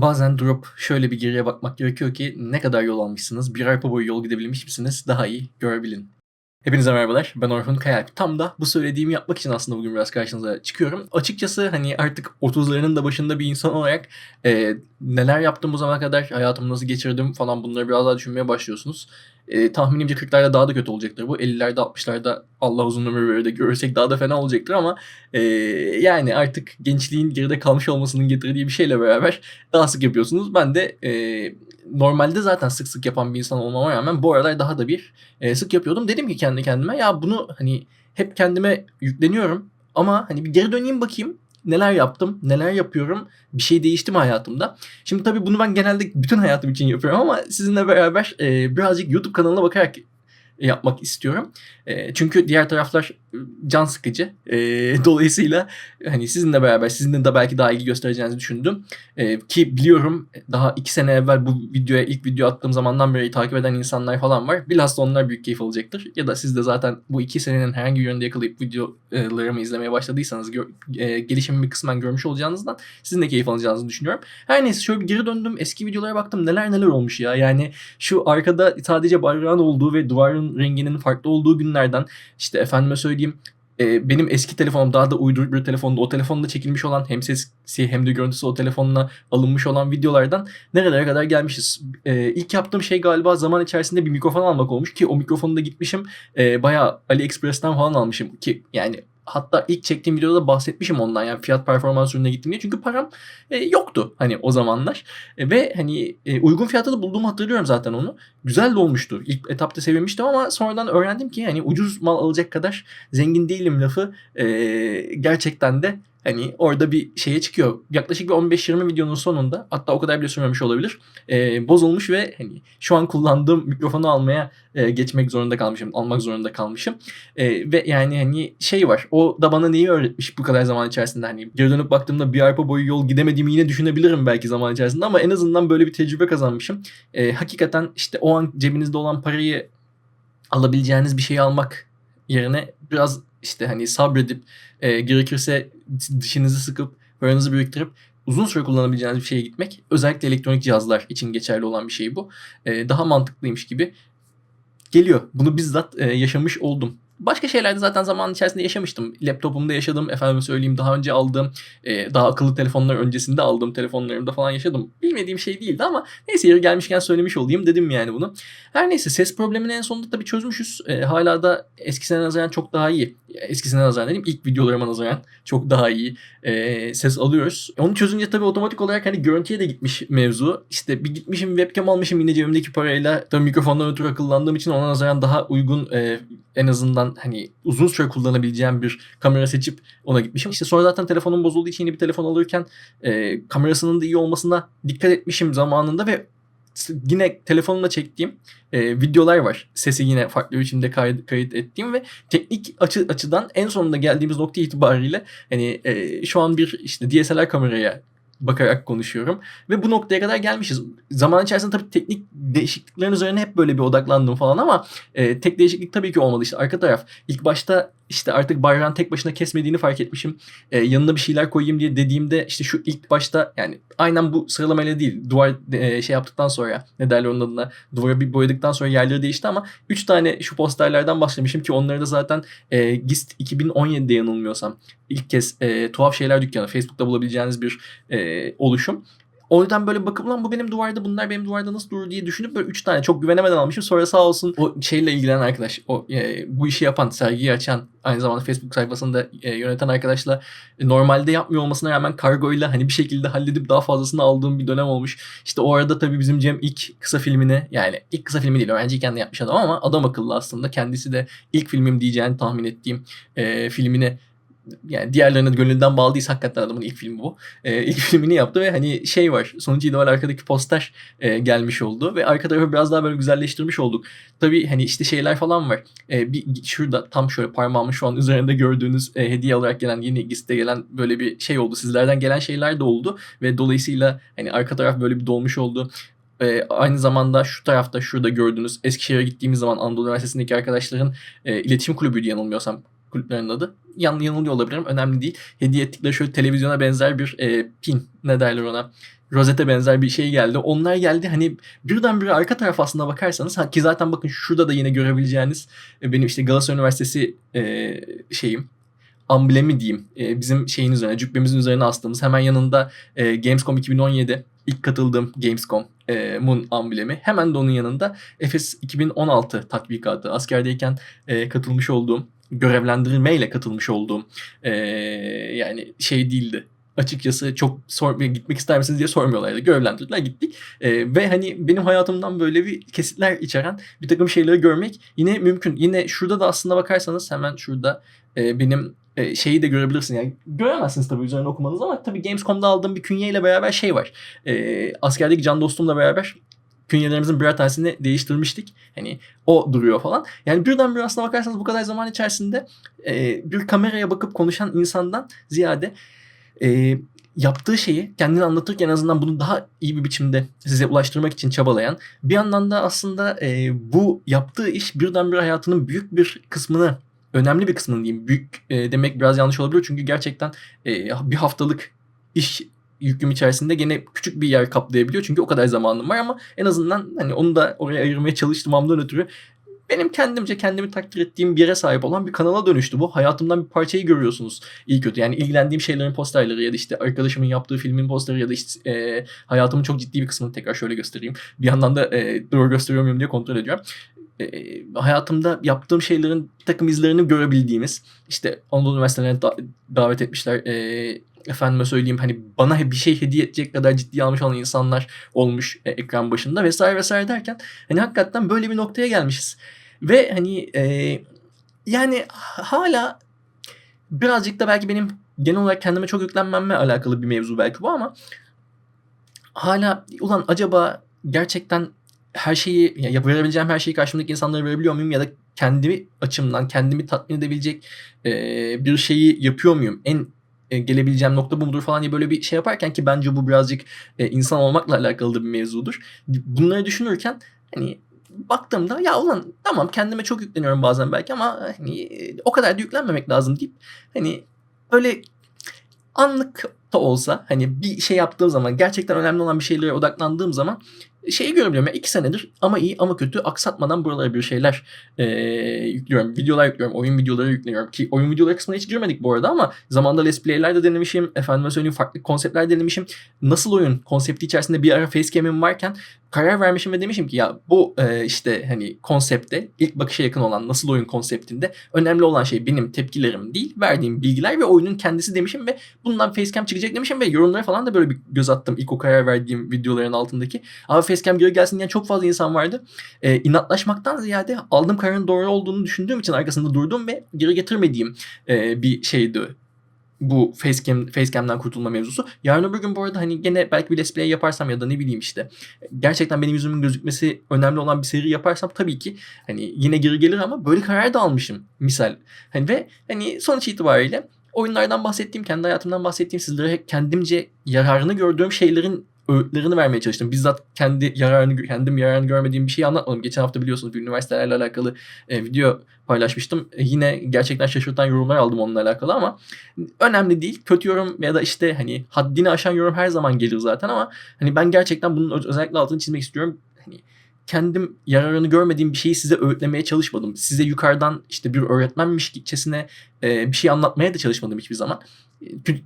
Bazen durup şöyle bir geriye bakmak gerekiyor ki ne kadar yol almışsınız, bir arpa boyu yol gidebilmiş misiniz daha iyi görebilin. Hepinize merhabalar, ben Orhun Kayalp. Tam da bu söylediğimi yapmak için aslında bugün biraz karşınıza çıkıyorum. Açıkçası hani artık 30'larının da başında bir insan olarak e, neler yaptım bu zamana kadar, hayatımı nasıl geçirdim falan bunları biraz daha düşünmeye başlıyorsunuz. E, tahminimce 40'larda daha da kötü olacaktır bu. 50'lerde 60'larda Allah uzun ömür verir de görürsek daha da fena olacaktır ama e, yani artık gençliğin geride kalmış olmasının getirdiği bir şeyle beraber daha sık yapıyorsunuz. Ben de e, normalde zaten sık sık yapan bir insan olmama rağmen bu aralar daha da bir e, sık yapıyordum. Dedim ki kendi kendime ya bunu hani hep kendime yükleniyorum ama hani bir geri döneyim bakayım neler yaptım, neler yapıyorum, bir şey değişti mi hayatımda? Şimdi tabii bunu ben genelde bütün hayatım için yapıyorum ama sizinle beraber e, birazcık YouTube kanalına bakarak yapmak istiyorum. E, çünkü diğer taraflar e, can sıkıcı. E, dolayısıyla hani sizinle beraber sizin de belki daha ilgi göstereceğinizi düşündüm. E, ki biliyorum daha iki sene evvel bu videoya ilk video attığım zamandan beri takip eden insanlar falan var. Bilhassa onlar büyük keyif alacaktır. Ya da siz de zaten bu iki senenin herhangi bir yönünde yakalayıp videolarımı izlemeye başladıysanız gör, e, gelişimimi kısmen görmüş olacağınızdan sizin de keyif alacağınızı düşünüyorum. Her neyse şöyle bir geri döndüm. Eski videolara baktım. Neler neler olmuş ya. Yani şu arkada sadece bayrağın olduğu ve duvarın renginin farklı olduğu günlerden işte efendime söyleyeyim e, benim eski telefonum daha da uyduruk bir telefonda o telefonda çekilmiş olan hem sesi hem de görüntüsü o telefonla alınmış olan videolardan nerelere kadar gelmişiz. E, ilk yaptığım şey galiba zaman içerisinde bir mikrofon almak olmuş ki o mikrofonu da gitmişim e, bayağı AliExpress'ten falan almışım ki yani hatta ilk çektiğim videoda bahsetmişim ondan yani fiyat performans ürününe gittim diye. Çünkü param e, yoktu hani o zamanlar. E, ve hani e, uygun fiyata da bulduğumu hatırlıyorum zaten onu. Güzel de olmuştu. İlk etapta sevinmiştim ama sonradan öğrendim ki hani ucuz mal alacak kadar zengin değilim lafı e, gerçekten de hani orada bir şeye çıkıyor. Yaklaşık bir 15-20 videonun sonunda hatta o kadar bile sürmemiş olabilir. E, bozulmuş ve hani şu an kullandığım mikrofonu almaya e, geçmek zorunda kalmışım. Almak zorunda kalmışım. E, ve yani hani şey var. O da bana neyi öğretmiş bu kadar zaman içerisinde hani geri dönüp baktığımda bir arpa boyu yol gidemediğimi yine düşünebilirim belki zaman içerisinde ama en azından böyle bir tecrübe kazanmışım. E, hakikaten işte o an cebinizde olan parayı alabileceğiniz bir şeyi almak yerine biraz işte hani sabredip e, gerekirse dişinizi sıkıp paranızı biriktirip uzun süre kullanabileceğiniz bir şeye gitmek özellikle elektronik cihazlar için geçerli olan bir şey bu. E, daha mantıklıymış gibi geliyor. Bunu bizzat e, yaşamış oldum. Başka şeylerde zaten zaman içerisinde yaşamıştım. Laptopumda yaşadım. Efendim söyleyeyim daha önce aldığım, e, daha akıllı telefonlar öncesinde aldığım telefonlarımda falan yaşadım. Bilmediğim şey değildi ama neyse yeri gelmişken söylemiş olayım dedim yani bunu. Her neyse ses problemini en sonunda tabii çözmüşüz. E, hala da eskisine nazaran çok daha iyi. Eskisine nazaran dedim ilk videolarıma nazaran çok daha iyi e, ses alıyoruz. Onu çözünce tabii otomatik olarak hani görüntüye de gitmiş mevzu. İşte bir gitmişim webcam almışım yine cebimdeki parayla. Tabii mikrofondan ötürü akıllandığım için ona nazaran daha uygun e, en azından hani uzun süre kullanabileceğim bir kamera seçip ona gitmişim. İşte sonra zaten telefonum bozulduğu için yeni bir telefon alırken e, kamerasının da iyi olmasına dikkat etmişim zamanında ve yine telefonumla çektiğim e, videolar var. Sesi yine farklı biçimde kayıt, kayıt ettiğim ve teknik açı, açıdan en sonunda geldiğimiz nokta itibariyle hani e, şu an bir işte DSLR kameraya bakarak konuşuyorum. Ve bu noktaya kadar gelmişiz. Zaman içerisinde tabii teknik değişikliklerin üzerine hep böyle bir odaklandım falan ama e, tek değişiklik tabii ki olmadı. İşte arka taraf ilk başta işte artık bayrağın tek başına kesmediğini fark etmişim. E, yanına bir şeyler koyayım diye dediğimde işte şu ilk başta yani aynen bu sıralamayla değil. Duvar e, şey yaptıktan sonra ne derler onun adına duvara bir boyadıktan sonra yerleri değişti ama 3 tane şu posterlerden başlamışım ki onları da zaten e, GIST 2017'de yanılmıyorsam ilk kez e, tuhaf şeyler dükkanı Facebook'ta bulabileceğiniz bir e, oluşum. O yüzden böyle bakıp lan bu benim duvarda bunlar benim duvarda nasıl durur diye düşünüp böyle üç tane çok güvenemeden almışım. Sonra sağ olsun o şeyle ilgilenen arkadaş, o e, bu işi yapan, sergiyi açan, aynı zamanda Facebook sayfasında e, yöneten arkadaşla e, normalde yapmıyor olmasına rağmen kargoyla hani bir şekilde halledip daha fazlasını aldığım bir dönem olmuş. İşte o arada tabii bizim Cem ilk kısa filmini yani ilk kısa filmi değil öğrenciyken de yapmış adam ama adam akıllı aslında. Kendisi de ilk filmim diyeceğini tahmin ettiğim e, filmini yani diğerlerine gönülden bağlıysa hakikaten adamın ilk filmi bu. E, ilk filmini yaptı ve hani şey var sonuç itibariyle arkadaki poster e, gelmiş oldu ve arka tarafı biraz daha böyle güzelleştirmiş olduk. Tabii hani işte şeyler falan var. E, bir şurada tam şöyle parmağımın şu an üzerinde gördüğünüz e, hediye olarak gelen yeni GIS'te gelen böyle bir şey oldu. Sizlerden gelen şeyler de oldu ve dolayısıyla hani arka taraf böyle bir dolmuş oldu. E, aynı zamanda şu tarafta şurada gördüğünüz Eskişehir'e gittiğimiz zaman Anadolu Üniversitesi'ndeki arkadaşların e, iletişim kulübüydü yanılmıyorsam kulüplerinin adı. Yan, yanılıyor olabilirim. Önemli değil. Hediye ettikleri şöyle televizyona benzer bir e, pin ne derler ona rozete benzer bir şey geldi. Onlar geldi hani birdenbire arka taraf aslında bakarsanız ki zaten bakın şurada da yine görebileceğiniz e, benim işte Galatasaray Üniversitesi e, şeyim amblemi diyeyim. E, bizim şeyin üzerine, cübbemizin üzerine astığımız hemen yanında e, Gamescom 2017 ilk katıldığım Gamescom'un amblemi. Hemen de onun yanında Efes 2016 tatbikatı. Askerdeyken e, katılmış olduğum, görevlendirmeyle katılmış olduğum e, yani şey değildi açıkçası çok sor, gitmek ister misiniz diye sormuyorlardı. Görevlendirdiler gittik. E, ve hani benim hayatımdan böyle bir kesitler içeren bir takım şeyleri görmek yine mümkün. Yine şurada da aslında bakarsanız hemen şurada e, benim şeyi de görebilirsin. Yani göremezsiniz tabii üzerine okumanız ama tabii Gamescom'da aldığım bir künyeyle beraber şey var. E, askerdeki can dostumla beraber künyelerimizin birer tanesini değiştirmiştik. Hani o duruyor falan. Yani birden bir aslına bakarsanız bu kadar zaman içerisinde e, bir kameraya bakıp konuşan insandan ziyade e, yaptığı şeyi kendini anlatırken en azından bunu daha iyi bir biçimde size ulaştırmak için çabalayan bir yandan da aslında e, bu yaptığı iş birdenbire hayatının büyük bir kısmını önemli bir kısmını diyeyim büyük e, demek biraz yanlış olabilir çünkü gerçekten e, bir haftalık iş yüküm içerisinde gene küçük bir yer kaplayabiliyor çünkü o kadar zamanım var ama en azından hani onu da oraya ayırmaya çalıştığımdan ötürü benim kendimce kendimi takdir ettiğim bir yere sahip olan bir kanala dönüştü bu. Hayatımdan bir parçayı görüyorsunuz iyi kötü. Yani ilgilendiğim şeylerin posterleri ya da işte arkadaşımın yaptığı filmin posteri ya da işte e, hayatımın çok ciddi bir kısmını tekrar şöyle göstereyim. Bir yandan da e, doğru gösteriyor muyum diye kontrol ediyorum. E, hayatımda yaptığım şeylerin takım izlerini görebildiğimiz işte Anadolu Üniversitelerine da- davet etmişler. E, efendime söyleyeyim hani bana bir şey hediye edecek kadar ciddiye almış olan insanlar olmuş e, ekran başında vesaire vesaire derken hani hakikaten böyle bir noktaya gelmişiz. Ve hani e, yani hala birazcık da belki benim genel olarak kendime çok yüklenmemle alakalı bir mevzu belki bu ama hala ulan acaba gerçekten her şeyi ya verebileceğim her şeyi karşımdaki insanlara verebiliyor muyum ya da kendi açımdan kendimi tatmin edebilecek e, bir şeyi yapıyor muyum? En e, gelebileceğim nokta bu mudur falan diye böyle bir şey yaparken ki bence bu birazcık e, insan olmakla alakalı da bir mevzudur. Bunları düşünürken hani baktığımda ya ulan tamam kendime çok yükleniyorum bazen belki ama hani o kadar da yüklenmemek lazım deyip hani öyle anlık da olsa hani bir şey yaptığım zaman gerçekten önemli olan bir şeylere odaklandığım zaman şeyi görebiliyorum. Yani iki senedir ama iyi ama kötü aksatmadan buralara bir şeyler e, yüklüyorum. Videolar yüklüyorum. Oyun videoları yüklüyorum. Ki oyun videoları kısmına hiç girmedik bu arada ama zamanda Let's Play'ler de denemişim. Efendime söyleyeyim farklı konseptler denemişim. Nasıl oyun konsepti içerisinde bir ara facecam'im varken karar vermişim ve demişim ki ya bu e, işte hani konsepte ilk bakışa yakın olan nasıl oyun konseptinde önemli olan şey benim tepkilerim değil verdiğim bilgiler ve oyunun kendisi demişim ve bundan facecam çıkacak demişim ve yorumlara falan da böyle bir göz attım ilk o karar verdiğim videoların altındaki. Abi facecam geri gelsin diyen çok fazla insan vardı. E, inatlaşmaktan ziyade aldığım kararın doğru olduğunu düşündüğüm için arkasında durdum ve geri getirmediğim e, bir şeydi bu facecam, facecam'den kurtulma mevzusu. Yarın öbür gün bu arada hani gene belki bir let's yaparsam ya da ne bileyim işte gerçekten benim yüzümün gözükmesi önemli olan bir seri yaparsam tabii ki hani yine geri gelir ama böyle karar da almışım misal. Hani ve hani sonuç itibariyle oyunlardan bahsettiğim, kendi hayatımdan bahsettiğim sizlere kendimce yararını gördüğüm şeylerin öğütlerini vermeye çalıştım. Bizzat kendi yararını kendim yararını görmediğim bir şeyi anlatmadım. Geçen hafta biliyorsunuz bir üniversitelerle alakalı e, video paylaşmıştım. E, yine gerçekten şaşırtan yorumlar aldım onunla alakalı ama önemli değil. Kötü yorum ya da işte hani haddini aşan yorum her zaman gelir zaten ama hani ben gerçekten bunun özellikle altını çizmek istiyorum. Hani kendim yararını görmediğim bir şeyi size öğütlemeye çalışmadım. Size yukarıdan işte bir öğretmenmişçesine e, bir şey anlatmaya da çalışmadım hiçbir zaman.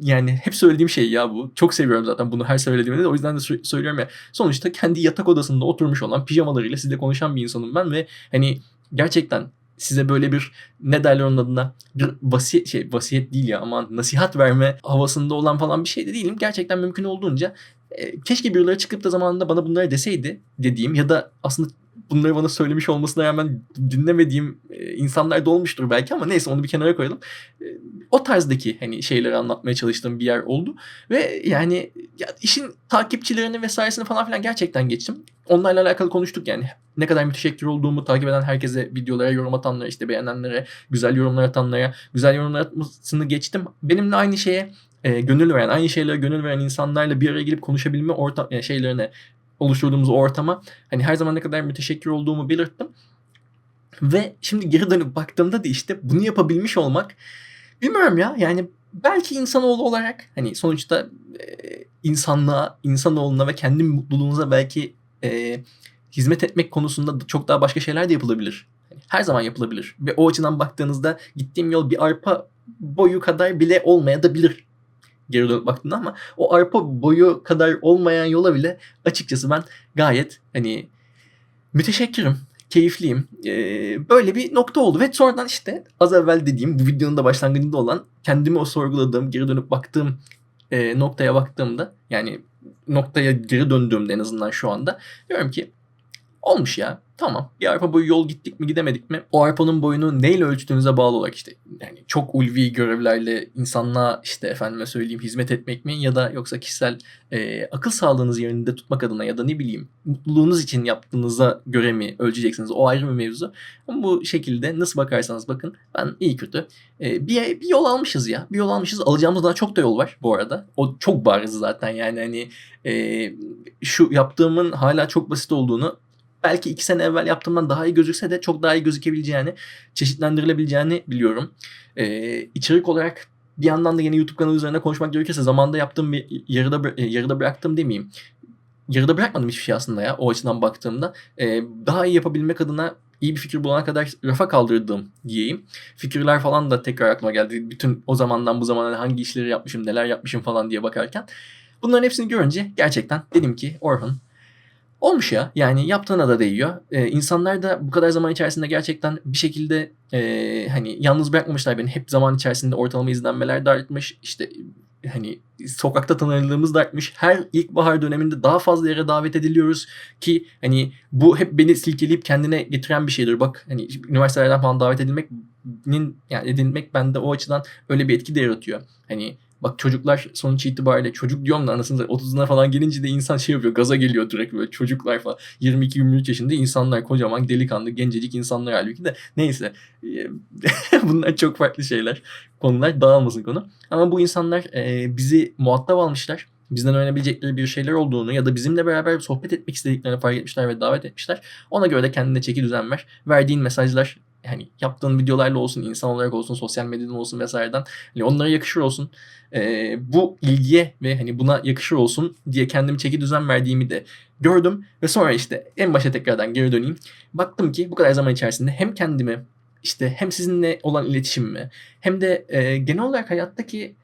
Yani hep söylediğim şey ya bu. Çok seviyorum zaten bunu her söylediğimde de o yüzden de söylüyorum ya. Sonuçta kendi yatak odasında oturmuş olan pijamalarıyla sizle konuşan bir insanım ben ve hani gerçekten size böyle bir ne derler onun adına bir vasiyet şey vasiyet değil ya ama nasihat verme havasında olan falan bir şey de değilim. Gerçekten mümkün olduğunca e, keşke birileri çıkıp da zamanında bana bunları deseydi dediğim ya da aslında bunları bana söylemiş olmasına rağmen dinlemediğim e, insanlar da olmuştur belki ama neyse onu bir kenara koyalım. E, o tarzdaki hani şeyleri anlatmaya çalıştığım bir yer oldu ve yani ya işin takipçilerini vesairesini falan filan gerçekten geçtim. Onlarla alakalı konuştuk yani ne kadar müteşekkir olduğumu takip eden herkese videolara yorum atanlara işte beğenenlere güzel yorumlar atanlara güzel yorumlar atmasını geçtim. Benimle aynı şeye e, gönül veren, aynı şeylere gönül veren insanlarla bir araya gelip konuşabilme ortam yani şeylerine oluşturduğumuz ortama hani her zaman ne kadar müteşekkir olduğumu belirttim. Ve şimdi geri dönüp baktığımda da işte bunu yapabilmiş olmak bilmiyorum ya yani belki insanoğlu olarak hani sonuçta e, insanlığa, insanoğluna ve kendi mutluluğunuza belki e, hizmet etmek konusunda çok daha başka şeyler de yapılabilir. Hani her zaman yapılabilir. Ve o açıdan baktığınızda gittiğim yol bir arpa boyu kadar bile olmayabilir geri dönüp baktığında ama o arpa boyu kadar olmayan yola bile açıkçası ben gayet hani müteşekkirim keyifliyim. Ee, böyle bir nokta oldu ve sonradan işte az evvel dediğim bu videonun da başlangıcında olan kendimi o sorguladığım, geri dönüp baktığım e, noktaya baktığımda yani noktaya geri döndüğümde en azından şu anda diyorum ki olmuş ya Tamam. Bir arpa boyu yol gittik mi gidemedik mi? O arpanın boyunu neyle ölçtüğünüze bağlı olarak işte yani çok ulvi görevlerle insanlığa işte efendime söyleyeyim hizmet etmek mi ya da yoksa kişisel e, akıl sağlığınız yerinde tutmak adına ya da ne bileyim mutluluğunuz için yaptığınıza göre mi ölçeceksiniz? O ayrı bir mevzu. Ama bu şekilde nasıl bakarsanız bakın ben iyi kötü e, bir, bir yol almışız ya. Bir yol almışız. Alacağımız daha çok da yol var bu arada. O çok bariz zaten yani hani e, şu yaptığımın hala çok basit olduğunu belki iki sene evvel yaptığımdan daha iyi gözükse de çok daha iyi gözükebileceğini, çeşitlendirilebileceğini biliyorum. Ee, içerik olarak bir yandan da yine YouTube kanalı üzerine konuşmak gerekirse zamanda yaptığım bir yarıda e, yarıda bıraktım demeyeyim. Yarıda bırakmadım hiçbir şey aslında ya o açıdan baktığımda. Ee, daha iyi yapabilmek adına iyi bir fikir bulana kadar rafa kaldırdım diyeyim. Fikirler falan da tekrar aklıma geldi. Bütün o zamandan bu zamana hangi işleri yapmışım, neler yapmışım falan diye bakarken. Bunların hepsini görünce gerçekten dedim ki Orhun Olmuş ya. Yani yaptığına da değiyor. Ee, insanlar da bu kadar zaman içerisinde gerçekten bir şekilde e, hani yalnız bırakmamışlar beni. Hep zaman içerisinde ortalama izlenmeler de artmış. İşte hani sokakta tanınırlığımız da artmış. Her ilkbahar döneminde daha fazla yere davet ediliyoruz ki hani bu hep beni silkeleyip kendine getiren bir şeydir. Bak hani üniversitelerden falan davet edilmeknin yani edilmek bende o açıdan öyle bir etki de yaratıyor. Hani Bak çocuklar sonuç itibariyle çocuk diyorum da anasını 30'una falan gelince de insan şey yapıyor gaza geliyor direkt böyle çocuklar falan 22-23 yaşında insanlar kocaman delikanlı gencecik insanlar halbuki de neyse bunlar çok farklı şeyler konular dağılmasın konu ama bu insanlar e, bizi muhatap almışlar bizden öğrenebilecekleri bir şeyler olduğunu ya da bizimle beraber sohbet etmek istediklerini fark etmişler ve davet etmişler. Ona göre de kendine çeki düzen ver. Verdiğin mesajlar hani yaptığın videolarla olsun, insan olarak olsun, sosyal medyadan olsun vesaireden hani onlara yakışır olsun. Ee, bu ilgiye ve hani buna yakışır olsun diye kendimi çeki düzen verdiğimi de gördüm ve sonra işte en başa tekrardan geri döneyim. Baktım ki bu kadar zaman içerisinde hem kendimi işte hem sizinle olan iletişimimi hem de e, genel olarak hayattaki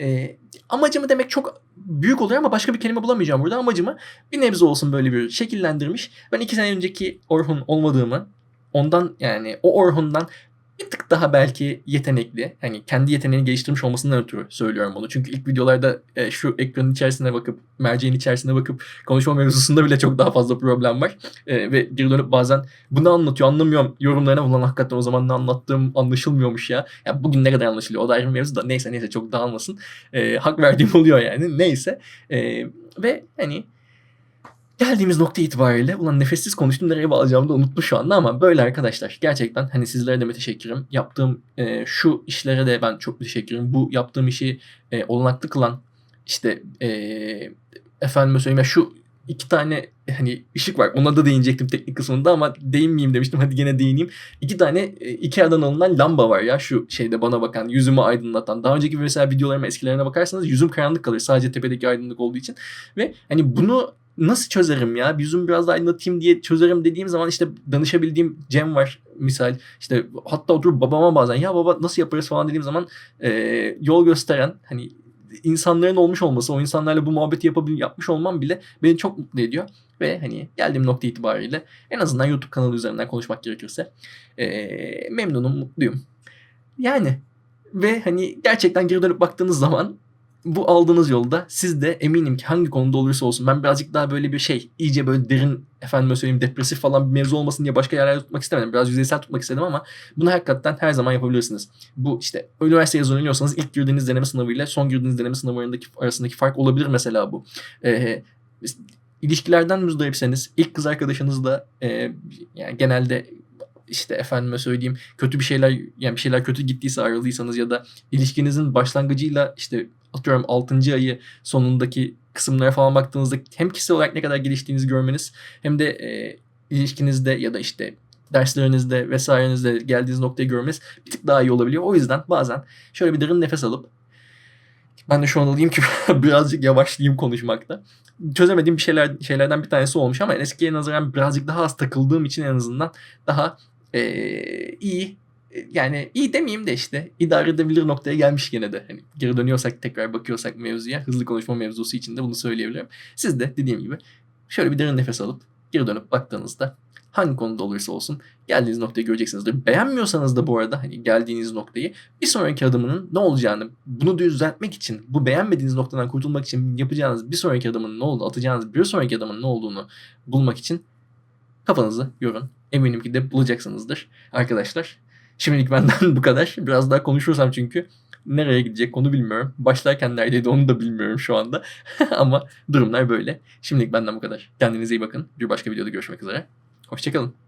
e, amacımı demek çok büyük oluyor ama başka bir kelime bulamayacağım burada. Amacımı bir nebze olsun böyle bir şekillendirmiş. Ben iki sene önceki Orhun olmadığımı ondan yani o Orhun'dan bir tık daha belki yetenekli. Hani kendi yeteneğini geliştirmiş olmasından ötürü söylüyorum bunu. Çünkü ilk videolarda e, şu ekranın içerisine bakıp, merceğin içerisine bakıp konuşma mevzusunda bile çok daha fazla problem var. E, ve geri dönüp bazen bunu anlatıyor anlamıyorum yorumlarına ulan hakikaten o zaman ne anlattığım anlaşılmıyormuş ya. Ya bugün ne kadar anlaşılıyor o da ayrı mevzu da neyse neyse çok dağılmasın. E, hak verdiğim oluyor yani neyse. E, ve hani Geldiğimiz nokta itibariyle ulan nefessiz konuştum nereye bağlayacağımı da unuttum şu anda ama böyle arkadaşlar gerçekten hani sizlere de müteşekkirim. Yaptığım e, şu işlere de ben çok müteşekkirim. Bu yaptığım işi e, olanaklı kılan işte e, efendime söyleyeyim ya şu iki tane hani ışık var. Ona da değinecektim teknik kısmında ama değinmeyeyim demiştim. Hadi gene değineyim. İki tane e, Ikea'dan alınan lamba var ya şu şeyde bana bakan, yüzümü aydınlatan. Daha önceki mesela videolarıma eskilerine bakarsanız yüzüm karanlık kalır. Sadece tepedeki aydınlık olduğu için. Ve hani bunu nasıl çözerim ya? Yüzümü biraz daha aydınlatayım diye çözerim dediğim zaman işte danışabildiğim Cem var misal. İşte hatta oturup babama bazen ya baba nasıl yaparız falan dediğim zaman e, yol gösteren hani insanların olmuş olması, o insanlarla bu muhabbeti yapabil yapmış olmam bile beni çok mutlu ediyor. Ve hani geldiğim nokta itibariyle en azından YouTube kanalı üzerinden konuşmak gerekirse e, memnunum, mutluyum. Yani ve hani gerçekten geri dönüp baktığınız zaman bu aldığınız yolda siz de eminim ki hangi konuda olursa olsun ben birazcık daha böyle bir şey iyice böyle derin efendime söyleyeyim depresif falan bir mevzu olmasın diye başka yerlerde tutmak istemedim. Biraz yüzeysel tutmak istedim ama bunu hakikaten her zaman yapabilirsiniz. Bu işte üniversiteye hazırlanıyorsanız ilk girdiğiniz deneme sınavıyla son girdiğiniz deneme sınavlarındaki arasındaki fark olabilir mesela bu. Ee, ilişkilerden müzdaripseniz ilk kız arkadaşınızla e, yani genelde işte efendime söyleyeyim kötü bir şeyler yani bir şeyler kötü gittiyse ayrıldıysanız ya da ilişkinizin başlangıcıyla işte atıyorum 6. ayı sonundaki kısımlara falan baktığınızda hem kişisel olarak ne kadar geliştiğinizi görmeniz hem de e, ilişkinizde ya da işte derslerinizde vesairenizde geldiğiniz noktayı görmeniz bir tık daha iyi olabiliyor. O yüzden bazen şöyle bir derin nefes alıp Ben de şu an alayım ki birazcık yavaşlayayım konuşmakta. Çözemediğim bir şeyler şeylerden bir tanesi olmuş ama eskiye nazaran birazcık daha az takıldığım için en azından daha eee, iyi yani iyi demeyeyim de işte idare edebilir noktaya gelmiş gene de. Hani geri dönüyorsak tekrar bakıyorsak mevzuya hızlı konuşma mevzusu için de bunu söyleyebilirim. Siz de dediğim gibi şöyle bir derin nefes alıp geri dönüp baktığınızda hangi konuda olursa olsun geldiğiniz noktayı göreceksinizdir. Beğenmiyorsanız da bu arada hani geldiğiniz noktayı bir sonraki adımının ne olacağını bunu düzeltmek için bu beğenmediğiniz noktadan kurtulmak için yapacağınız bir sonraki adımın ne olduğunu atacağınız bir sonraki adımın ne olduğunu bulmak için kafanızı yorun. Eminim ki de bulacaksınızdır arkadaşlar. Şimdilik benden bu kadar. Biraz daha konuşursam çünkü nereye gidecek konu bilmiyorum. Başlarken neredeydi onu da bilmiyorum şu anda. Ama durumlar böyle. Şimdilik benden bu kadar. Kendinize iyi bakın. Bir başka videoda görüşmek üzere. Hoşçakalın.